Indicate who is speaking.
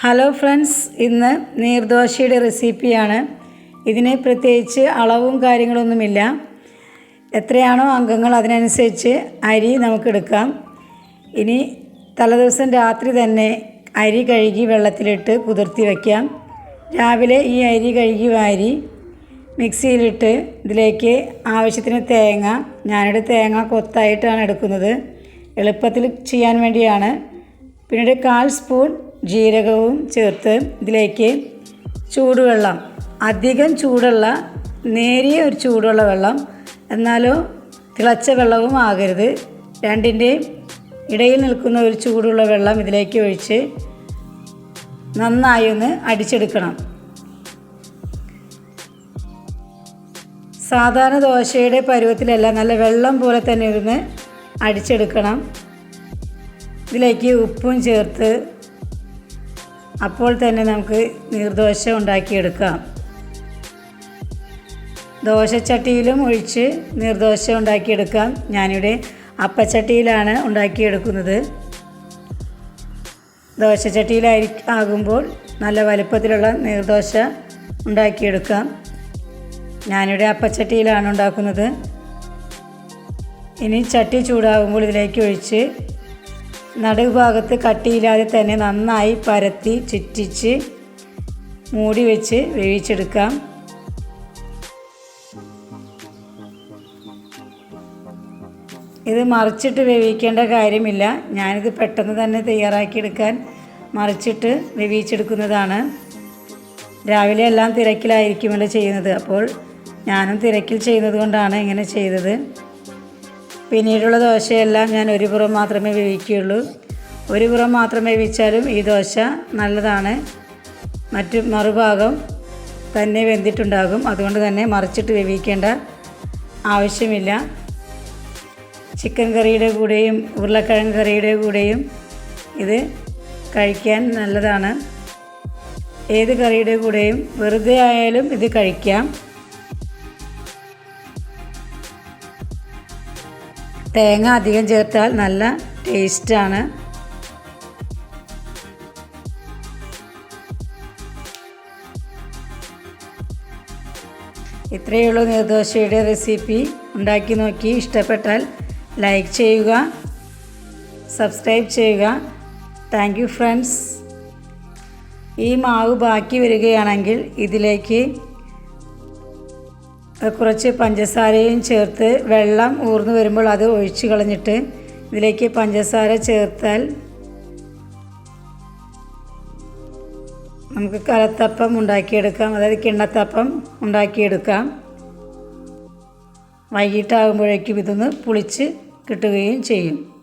Speaker 1: Hello friends ഇന്ന് നീർദോശയുടെ റെസിപ്പിയാണ് ഇതിന് പ്രത്യേകിച്ച് അളവും കാര്യങ്ങളൊന്നുമില്ല. എത്രയാണോ അംഗങ്ങൾ അതിനനുസരിച്ച് അരി നമുക്കെടുക്കാം. ഇനി തലേദിവസം രാത്രി തന്നെ അരി കഴുകി വെള്ളത്തിലിട്ട് കുതിർത്തി വയ്ക്കാം രാവിലെ ഈ അരി കഴുകി വാരി മിക്സിയിലിട്ട് ഇതിലേക്ക് ആവശ്യത്തിന് തേങ്ങ ഞാനിവിടെ തേങ്ങ കൊത്തായിട്ടാണ് എടുക്കുന്നത്. എളുപ്പത്തിൽ ചെയ്യാൻ വേണ്ടിയാണ്. പിന്നീട് കാൽ സ്പൂൺ ജീരകവും ചേർത്ത് ഇതിലേക്ക് ചൂടുവെള്ളം അധികം ചൂടുള്ള നേരിയ ഒരു ചൂടുള്ള വെള്ളം എന്നാലോ തിളച്ച വെള്ളവും ആകരുത്. രണ്ടിന്റെയും ഇടയിൽ നിൽക്കുന്ന ഒരു ചൂടുള്ള വെള്ളം ഇതിലേക്ക് ഒഴിച്ച് നന്നായി ഒന്ന് അടിച്ചെടുക്കണം. സാധാരണ ദോശയുടെ പരുവത്തിലല്ല നല്ല വെള്ളം പോലെ തന്നെ ഇരുന്ന് അടിച്ചെടുക്കണം. ഇതിലേക്ക് ഉപ്പും ചേർത്ത് അപ്പോൾ തന്നെ നമുക്ക് നീർദോശ ഉണ്ടാക്കിയെടുക്കാം. ദോശച്ചട്ടിയിലും ഒഴിച്ച് നീർദോശ ഉണ്ടാക്കിയെടുക്കാം. ഞാനിവിടെ അപ്പച്ചട്ടിയിലാണ് ഉണ്ടാക്കിയെടുക്കുന്നത്. ദോശച്ചട്ടിയിലായി ആകുമ്പോൾ നല്ല വലുപ്പത്തിലുള്ള നീർദോശ ഉണ്ടാക്കിയെടുക്കാം. ഞാനിവിടെ അപ്പച്ചട്ടിയിലാണ് ഉണ്ടാക്കുന്നത്. ഇനി ചട്ടി ചൂടാകുമ്പോൾ ഇതിലേക്ക് ഒഴിച്ച് നടുഭാഗത്ത് കട്ടിയില്ലാതെ തന്നെ നന്നായി പരത്തി ചുറ്റിച്ച് മൂടി വെച്ച് വേവിച്ചെടുക്കാം. ഇത് മറിച്ചിട്ട് വേവിക്കേണ്ട കാര്യമില്ല. ഞാനിത് പെട്ടെന്ന് തന്നെ തയ്യാറാക്കിയെടുക്കാൻ മറിച്ചിട്ട് വേവിച്ചെടുക്കുന്നതാണ്. രാവിലെ എല്ലാം തിരക്കിലായിരിക്കുമല്ലോ ചെയ്യുന്നത്. അപ്പോൾ ഞാനും തിരക്കിൽ ചെയ്യുന്നത് കൊണ്ടാണ് ഇങ്ങനെ ചെയ്തത്. പിന്നീടുള്ള ദോശയെല്ലാം ഞാൻ ഒരു പുറം മാത്രമേ വേവിക്കുകയുള്ളൂ. ഒരു പുറം മാത്രമേ വെച്ചാലും ഈ ദോശ നല്ലതാണ്. മറ്റു മറുഭാഗം തന്നെ വെന്തിട്ടുണ്ടാകും. അതുകൊണ്ട് തന്നെ മറിച്ചിട്ട് വേവിക്കേണ്ട ആവശ്യമില്ല. ചിക്കൻ കറിയുടെ കൂടെയും ഉരുളക്കിഴങ്ങ് കറിയുടെ കൂടെയും ഇത് കഴിക്കാൻ നല്ലതാണ്. ഏത് കറിയുടെ കൂടെയും വെറുതെ ആയാലും ഇത് കഴിക്കാം. തേങ്ങ അധികം ചേർത്താൽ നല്ല ടേസ്റ്റാണ്. ഇത്രയേ ഉള്ളൂ നീർദോശയുടെ റെസിപ്പി. ഉണ്ടാക്കി നോക്കി. ഇഷ്ടപ്പെട്ടാൽ ലൈക്ക് ചെയ്യുക സബ്സ്ക്രൈബ് ചെയ്യുക. Thank friends. ഈ മാവ് ബാക്കി വരികയാണെങ്കിൽ ഇതിലേക്ക് കുറച്ച് പഞ്ചസാരയും ചേർത്ത് വെള്ളം ഊർന്നു വരുമ്പോൾ അത് ഒഴിച്ചു കളഞ്ഞിട്ട് ഇതിലേക്ക് പഞ്ചസാര ചേർത്താൽ നമുക്ക് കലത്തപ്പം ഉണ്ടാക്കിയെടുക്കാം. അതായത് കിണ്ണത്തപ്പം ഉണ്ടാക്കിയെടുക്കാം. വൈകിട്ടാകുമ്പോഴേക്കും ഇതൊന്ന് പുളിച്ച് കിട്ടുകയും ചെയ്യും.